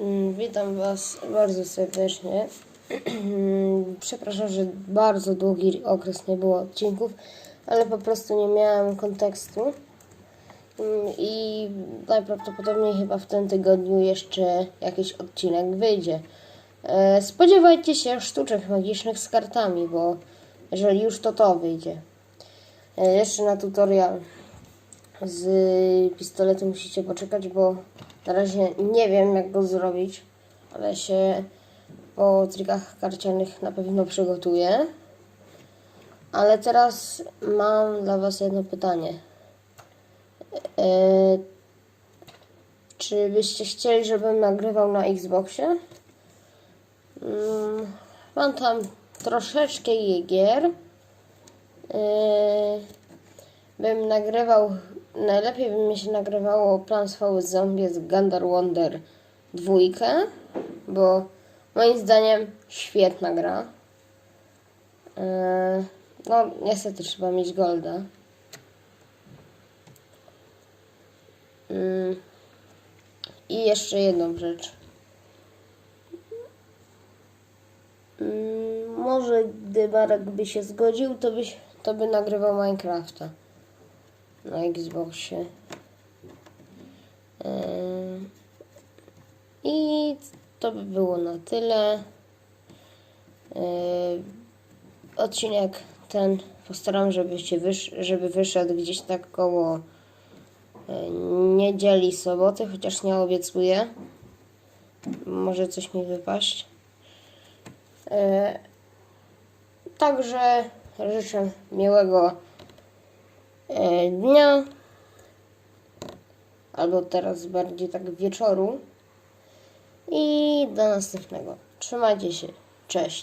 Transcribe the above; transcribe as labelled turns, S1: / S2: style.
S1: Mm, Witam Was bardzo serdecznie. Przepraszam, że bardzo długi okres nie było odcinków, ale po prostu nie miałem kontekstu. Mm, I najprawdopodobniej chyba w tym tygodniu jeszcze jakiś odcinek wyjdzie. E, Spodziewajcie się sztuczek magicznych z kartami, bo jeżeli już to to wyjdzie. E, Jeszcze na tutorial z pistoletem musicie poczekać, bo na razie nie wiem jak go zrobić, ale się po trikach karcianych na pewno przygotuję. Ale teraz mam dla Was jedno pytanie. E, czy byście chcieli, żebym nagrywał na Xboxie? Mm, mam tam troszeczkę gier. Yy, bym nagrywał, najlepiej by mi się nagrywało Plants vs Zombies Gundar Wonder dwójkę, bo moim zdaniem świetna gra. Yy, no niestety trzeba mieć golda. Yy, I jeszcze jedną rzecz. Mm, Może gdy Marek by się zgodził, to, byś, to by nagrywał Minecrafta na Xboxie. Ym, I to by było na tyle. Yy, Odcinek ten postaram, żebyście wysz, żeby wyszedł gdzieś tak koło yy, niedzieli, soboty, chociaż nie obiecuję. Może coś mi wypaść. Także życzę miłego dnia, albo teraz bardziej tak wieczoru i do następnego. Trzymajcie się. Cześć.